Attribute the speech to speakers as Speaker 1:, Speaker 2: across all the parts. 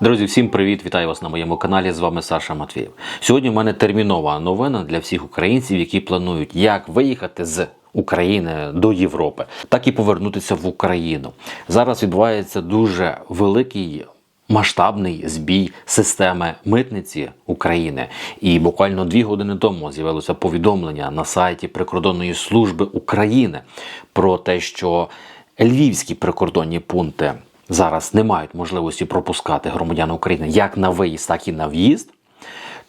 Speaker 1: Друзі, всім привіт! Вітаю вас на моєму каналі. З вами Саша Матвієв. Сьогодні в мене термінова новина для всіх українців, які планують як виїхати з України до Європи, так і повернутися в Україну. Зараз відбувається дуже великий. Масштабний збій системи митниці України, і буквально дві години тому з'явилося повідомлення на сайті прикордонної служби України про те, що львівські прикордонні пункти зараз не мають можливості пропускати громадян України як на виїзд, так і на в'їзд.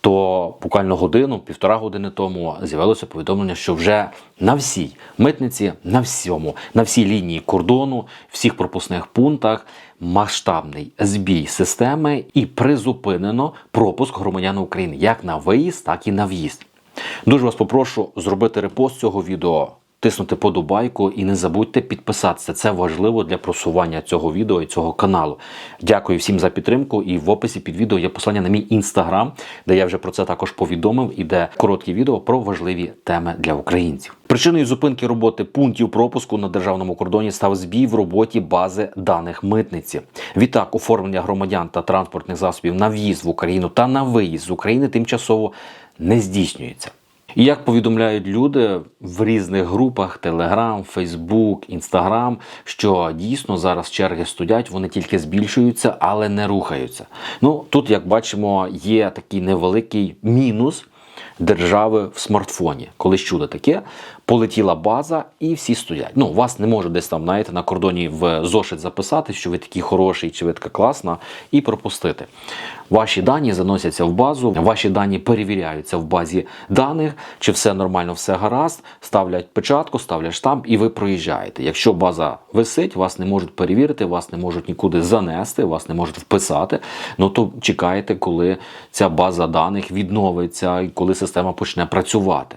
Speaker 1: То буквально годину, півтора години тому з'явилося повідомлення, що вже на всій митниці, на всьому, на всій лінії кордону, всіх пропускних пунктах масштабний збій системи і призупинено пропуск громадян України як на виїзд, так і на в'їзд. Дуже вас попрошу зробити репост цього відео, тиснути подобайку і не забудьте підписатися. Це важливо для просування цього відео і цього каналу. Дякую всім за підтримку. І в описі під відео є посилання на мій інстаграм, де я вже про це також повідомив. І де короткі відео про важливі теми для українців. Причиною зупинки роботи пунктів пропуску на державному кордоні став збій в роботі бази даних митниці. Відтак, оформлення громадян та транспортних засобів на в'їзд в Україну та на виїзд з України тимчасово не здійснюється. І як повідомляють люди в різних групах Telegram, Facebook, Instagram, що дійсно зараз черги стоять, вони тільки збільшуються, але не рухаються. Ну тут, як бачимо, є такий невеликий мінус держави в смартфоні. Коли чудо таке, полетіла база і всі стоять. Ну, вас не можуть десь там, знаєте, на кордоні в зошит записати, що ви такий хороший чи ви така класна, і пропустити. Ваші дані заносяться в базу, ваші дані перевіряються в базі даних, чи все нормально, все гаразд, ставлять печатку, ставлять штамп, і ви проїжджаєте. Якщо база висить, вас не можуть перевірити, вас не можуть нікуди занести, вас не можуть вписати. Ну то чекаєте, коли ця база даних відновиться і коли система почне працювати.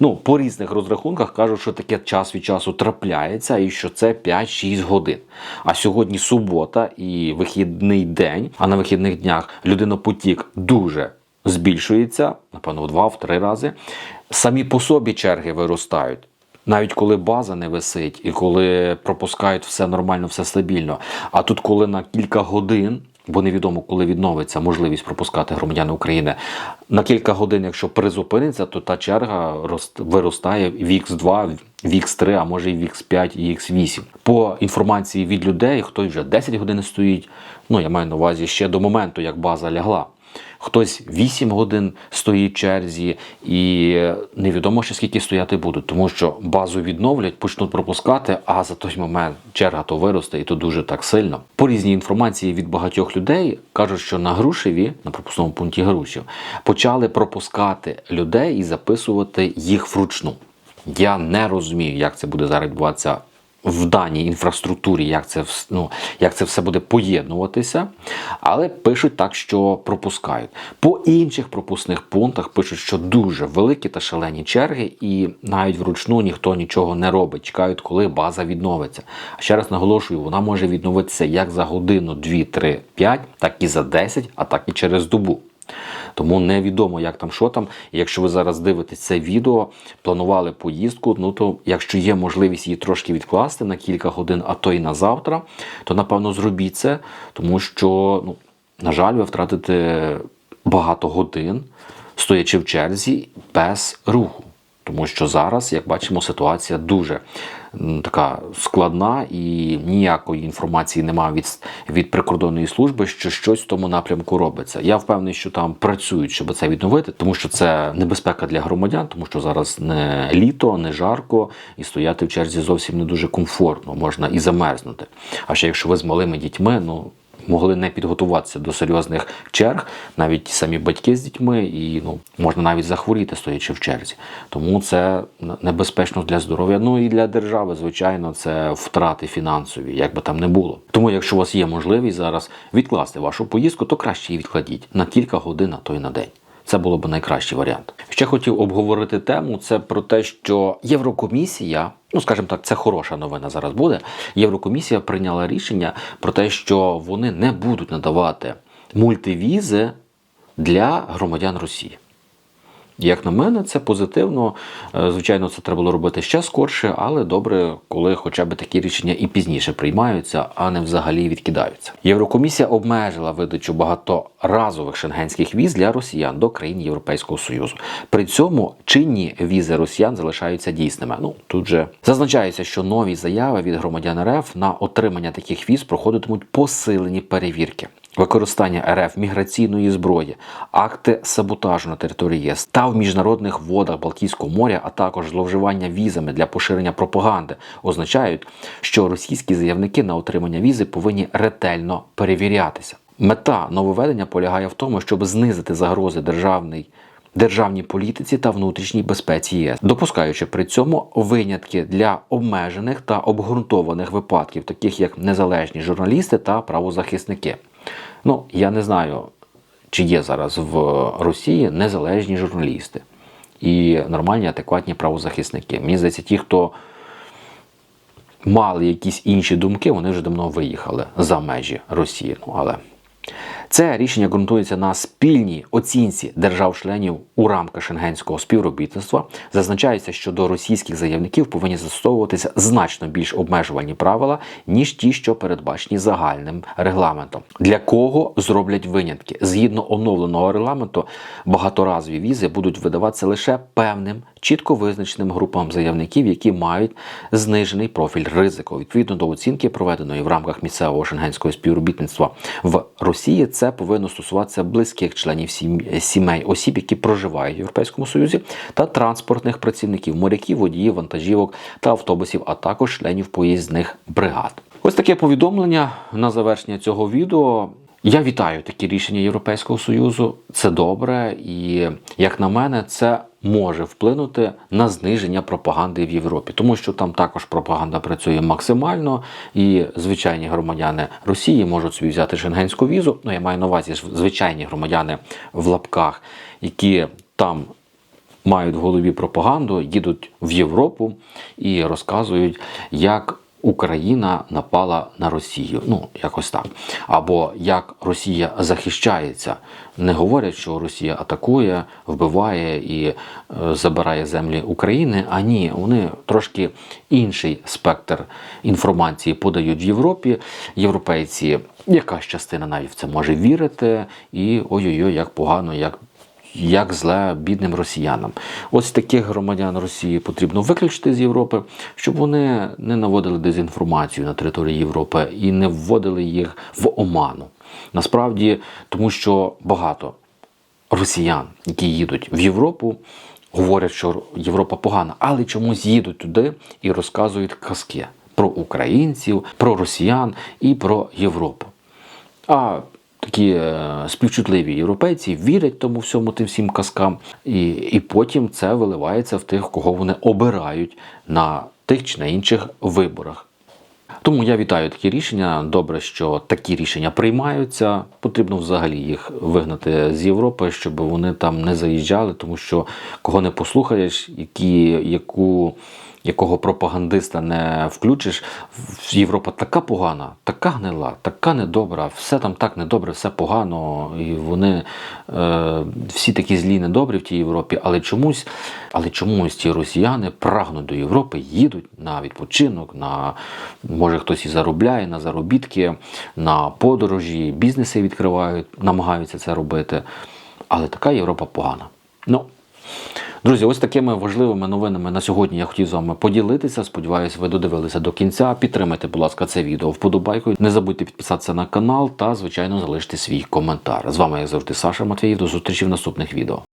Speaker 1: Ну, по різних розрахунках кажуть, що таке час від часу трапляється і що це 5-6 годин. А сьогодні субота і вихідний день, а на вихідних днях людинопотік дуже збільшується, напевно, в два-три рази. Самі по собі черги виростають. Навіть коли база не висить і коли пропускають все нормально, все стабільно. А тут, коли на кілька годин, бо невідомо, коли відновиться можливість пропускати громадян України, на кілька годин, якщо призупиниться, то та черга рост- виростає в X2, в X3, а може і в X5 і X8. По інформації від людей, хтось вже 10 годин стоїть. Ну я маю на увазі ще до моменту, як база лягла. Хтось 8 годин стоїть в черзі, і невідомо ще скільки стояти будуть, тому що базу відновлять, почнуть пропускати, а за той момент черга то виросте і то дуже так сильно. По різній інформації від багатьох людей кажуть, що на Грушеві, на пропускному пункті Грушів, почали пропускати людей і записувати їх вручну. Я не розумію, як це буде зараз відбуватися в даній інфраструктурі, як це, ну, як це все буде поєднуватися, але пишуть так, що пропускають. По інших пропускних пунктах пишуть, що дуже великі та шалені черги, і навіть вручну ніхто нічого не робить. Чекають, коли база відновиться. А ще раз наголошую, вона може відновитися як за годину, 2, 3, 5, так і за 10, а так і через добу. Тому невідомо, як там що там. Якщо ви зараз дивитесь це відео, планували поїздку, ну то якщо є можливість її трошки відкласти на кілька годин, а то й на завтра, то напевно зробіть це, тому що, ну, на жаль, ви втратите багато годин, стоячи в черзі без руху. Тому що зараз, як бачимо, ситуація дуже така складна і ніякої інформації немає від, від прикордонної служби, що щось в тому напрямку робиться. Я впевнений, що там працюють, щоб це відновити, тому що це небезпека для громадян, тому що зараз не літо, не жарко, і стояти в черзі зовсім не дуже комфортно, можна і замерзнути. А ще якщо ви з малими дітьми, ну могли не підготуватися до серйозних черг, навіть самі батьки з дітьми, і ну можна навіть захворіти, стоячи в черзі. Тому це небезпечно для здоров'я. Ну і для держави, звичайно, це втрати фінансові, як би там не було. Тому, якщо у вас є можливість зараз відкласти вашу поїздку, то краще її відкладіть на кілька годин, а то й на день. Це було б найкращий варіант. Ще хотів обговорити тему. Це про те, що Єврокомісія, ну скажімо так, це хороша новина зараз буде. Єврокомісія прийняла рішення про те, що вони не будуть надавати мультивізи для громадян Росії. Як на мене, це позитивно. Е, Звичайно, це треба було робити ще скорше, але добре, коли хоча б такі рішення і пізніше приймаються, а не взагалі відкидаються. Єврокомісія обмежила видачу багаторазових шенгенських віз для росіян до країн Європейського Союзу. При цьому чинні візи росіян залишаються дійсними. Ну тут же зазначається, що нові заяви від громадян РФ на отримання таких віз проходитимуть посилені перевірки. Використання РФ міграційної зброї, акти саботажу на території ЄС та в міжнародних водах Балтійського моря, а також зловживання візами для поширення пропаганди означають, що російські заявники на отримання візи повинні ретельно перевірятися. Мета нововведення полягає в тому, щоб знизити загрози державний. Державній політиці та внутрішній безпеці ЄС, допускаючи при цьому винятки для обмежених та обґрунтованих випадків, таких як незалежні журналісти та правозахисники. Ну, я не знаю, чи є зараз в Росії незалежні журналісти і нормальні, адекватні правозахисники. Мені здається, ті, хто мали якісь інші думки, вони вже давно виїхали за межі Росії. Ну, але це рішення ґрунтується на спільній оцінці держав-членів у рамках шенгенського співробітництва. Зазначається, що до російських заявників повинні застосовуватися значно більш обмежувальні правила, ніж ті, що передбачені загальним регламентом. Для кого зроблять винятки? Згідно оновленого регламенту, багаторазові візи будуть видаватися лише певним чітко визначеним групам заявників, які мають знижений профіль ризику. Відповідно до оцінки, проведеної в рамках місцевого шенгенського співробітництва в Росії, це повинно стосуватися близьких членів сім- сімей осіб, які проживають в Європейському Союзі, та транспортних працівників, моряків, водіїв, вантажівок та автобусів, а також членів поїздних бригад. Ось таке повідомлення на завершення цього відео. Я вітаю такі рішення Європейського Союзу. Це добре, і як на мене, це може вплинути на зниження пропаганди в Європі, тому що там також пропаганда працює максимально, і звичайні громадяни Росії можуть собі взяти шенгенську візу. Ну я маю на увазі звичайні громадяни в лапках, які там мають в голові пропаганду, їдуть в Європу і розказують, як Україна напала на Росію. Ну, якось так. Або як Росія захищається. Не говорять, що Росія атакує, вбиває і е, забирає землі України. А ні, вони трошки інший спектр інформації подають в Європі. Європейці, якась частина навіть в це може вірити, і ой-ой-ой, як погано, як як зле бідним росіянам. Ось таких громадян Росії потрібно виключити з Європи, щоб вони не наводили дезінформацію на території Європи і не вводили їх в оману. Насправді, тому що багато росіян, які їдуть в Європу, говорять, що Європа погана, але чомусь їдуть туди і розказують казки про українців, про росіян і про Європу. А такі е, співчутливі європейці вірять тому всьому тим всім казкам, і, і потім це виливається в тих, кого вони обирають на тих чи на інших виборах. Тому я вітаю такі рішення. Добре, що такі рішення приймаються. Потрібно взагалі їх вигнати з Європи, щоб вони там не заїжджали, тому що кого не послухаєш, які, яку, якого пропагандиста не включиш, Європа така погана, така гнила, така недобра, все там так недобре, все погано, і вони е, всі такі злі, недобрі в тій Європі, але чомусь, але чомусь ці росіяни прагнуть до Європи, їдуть на відпочинок, на може хтось і заробляє на заробітки, на подорожі, бізнеси відкривають, намагаються це робити. Але така Європа погана. Ну, Друзі, ось такими важливими новинами на сьогодні я хотів з вами поділитися. Сподіваюсь, ви додивилися до кінця. Підтримайте, будь ласка, це відео вподобайкою. Не забудьте підписатися на канал та, звичайно, залишити свій коментар. З вами, як завжди, Саша Матвіїв. До зустрічі в наступних відео.